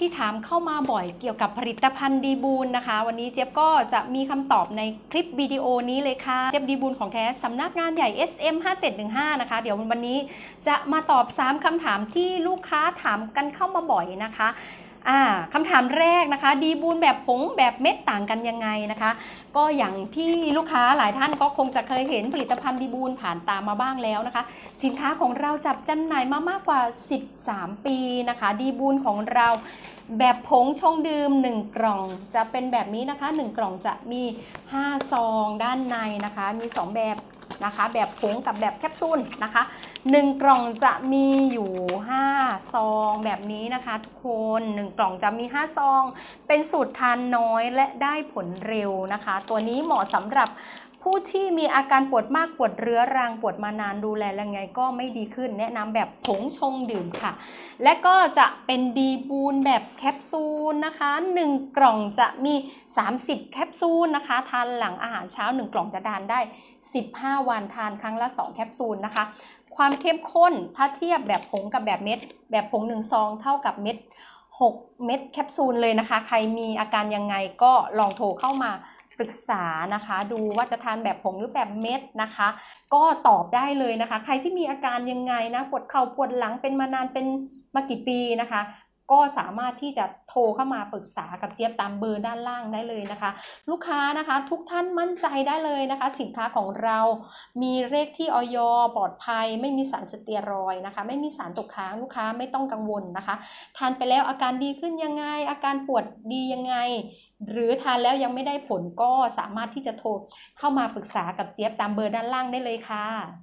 ที่ถามเข้ามาบ่อยเกี่ยวกับผลิตภัณฑ์ดีบูลนะคะ วันนี้เจี๊ยบก็จะมีคำตอบในคลิปวิดีโอนี้เลยค่ะ เจี๊ยบดีบูลของแท้สำนักงานใหญ่ SM 5715นะคะ เดี๋ยววันนี้จะมาตอบ 3คำถามที่ลูกค้าถามกันเข้ามาบ่อยนะคะ คำถามแรกนะคะ ดีบูลแบบผงแบบเม็ดต่างกันยังไงนะคะ ก็อย่างที่ลูกค้าหลายท่านก็คงจะเคยเห็นผลิตภัณฑ์ดีบูลผ่านตามมาบ้างแล้วนะคะ สินค้าของเราจับจำหน่ายมามากกว่า 13 ปีนะคะ ดีบูลของเราแบบผงชงดื่ม 1 กล่องจะเป็นแบบนี้นะคะ 1 กล่องจะมี 5 ซองด้านในนะคะ มี 2 แบบ นะคะ แบบผงกับแบบแคปซูลนะคะ 1 กล่องจะมีอยู่ 5 ซองแบบนี้นะคะทุกคน 1 กล่องจะมี 5 ซอง เป็นสูตรทานน้อยและได้ผลเร็วนะคะ ตัวนี้เหมาะสำหรับผู้ที่มีอาการปวดมากปวดเรื้อรังปวดมานานดูแลยังไงก็ไม่ดีขึ้น แนะนำแบบผงชงดื่มค่ะ และก็จะเป็นดีบูนแบบแคปซูลนะคะ 1 กล่องจะมี 30 แคปซูลนะคะ ทานหลังอาหารเช้า 1 กล่องจะทานได้ 15วันทานครั้งละ 2 แคปซูลนะคะ ความเข้มข้นถ้าเทียบแบบผงกับแบบเม็ด แบบผง1ซองเท่ากับเม็ด6 เม็ดแคปซูลเลยนะคะ ใครมีอาการยังไงก็ลองโทรเข้ามาปรึกษานะคะ ดูว่าจะทานแบบผงหรือแบบเม็ดนะคะ ก็ตอบได้เลยนะคะ ใครที่มีอาการยังไงนะปวดเข่าปวดหลังเป็นมานานเป็นมากี่ปีนะคะ ก็สามารถที่จะโทรเข้ามาปรึกษากับเจี๊ยบตามเบอร์ด้านล่างได้เลยนะคะ ลูกค้านะคะทุกท่านมั่นใจได้เลยนะคะ สินค้าของเรามีเลขที่ออยปลอดภัย ไม่มีสารสเตียรอยนะคะ ไม่มีสารตกค้างลูกค้าไม่ต้องกังวลนะคะ ทานไปแล้วอาการดีขึ้นยังไง อาการปวดดียังไง หรือทานแล้วยังไม่ได้ผลก็สามารถที่จะโทรเข้ามาปรึกษากับเจี๊ยบตามเบอร์ด้านล่างได้เลยค่ะ